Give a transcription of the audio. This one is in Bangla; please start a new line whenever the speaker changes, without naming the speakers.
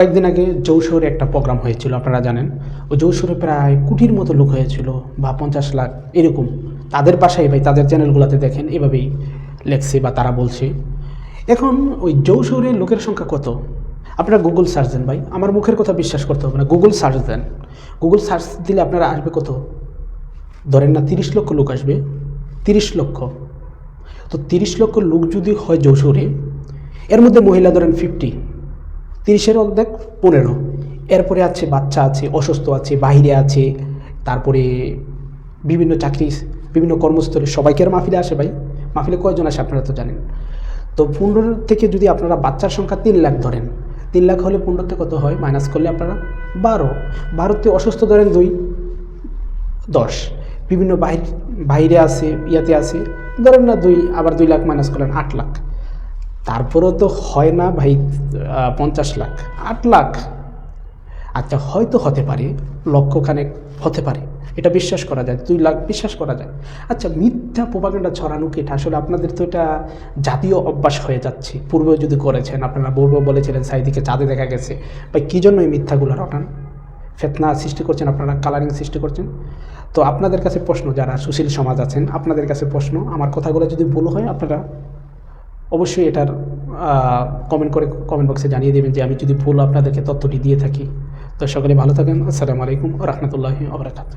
কয়েকদিন আগে যৌশোরে একটা প্রোগ্রাম হয়েছিল, আপনারা জানেন। ও যৌশোরে প্রায় কুটির মতো লোক হয়েছিল বা পঞ্চাশ লাখ, এরকম। তাদের বাসায় ভাই, তাদের চ্যানেলগুলোতে দেখেন, এভাবেই লেখছে বা তারা বলছে। এখন ওই যৌশোরে লোকের সংখ্যা কত? আপনারা গুগল সার্চ দেন ভাই। আমার মুখের কথা বিশ্বাস করতে হবে না গুগল সার্চ দেন। গুগল সার্চ দিলে আপনারা আসবে কত? ধরেন না, তিরিশ লক্ষ লোক আসবে। তিরিশ লক্ষ। তো তিরিশ লক্ষ লোক যদি হয় যৌশোরে এর মধ্যে মহিলা ধরেন ফিফটি তিরিশের অর্ধেক পনেরো। এরপরে আছে বাচ্চা আছে, অসুস্থ আছে বাইরে আছে, তারপরে বিভিন্ন চাকরি, বিভিন্ন কর্মস্থলে সবাইকে আর মাহফিলে আসে ভাই। মাহফিলে কয়জন আসে আপনারা তো জানেন। তো পনেরো থেকে যদি আপনারা বাচ্চার সংখ্যা তিন লাখ ধরেন, তিন লাখ হলে পনেরোতে কত হয়? মাইনাস করলে আপনারা বারো। বারোতে অসুস্থ ধরেন দুই, দশ। বিভিন্ন বাইরে বাইরে আছে, ইয়াতে আছে, ধরেন না দুই, আবার দুই লাখ মাইনাস করলেন আট লাখ। তারপরেও তো হয় না ভাই পঞ্চাশ লাখ, আট লাখ। আচ্ছা হয়তো হতে পারে, লক্ষখানেক হতে পারে। এটা বিশ্বাস করা যায়, দুই লাখ বিশ্বাস করা যায়। আচ্ছা মিথ্যা প্রোপাগান্ডা ছড়ানো কি এটা? আসলে আপনাদের তো এটা জাতীয় অভ্যাস হয়ে যাচ্ছে। পূর্বে যদি করেছেন, আপনারা পূর্বে বলেছিলেন সাইদিকে চাঁদে দেখা গেছে। ভাই, কী জন্য এই মিথ্যাগুলো রটান? ফেতনা সৃষ্টি করছেন আপনারা কালারিং সৃষ্টি করছেন? তো আপনাদের কাছে প্রশ্ন, যারা সুশীল সমাজ আছেন, আপনাদের কাছে প্রশ্ন, আমার কথাগুলো যদি ভুল হয়, আপনারা অবশ্যই এটার কমেন্ট করে কমেন্ট বক্সে জানিয়ে দেবেন যে আমি যদি ভুল আপনাদেরকে তথ্যটি দিয়ে থাকি। তো সকলে ভালো থাকেন। আসসালামু আলাইকুম রহমতুল্লাহি আবরাকাত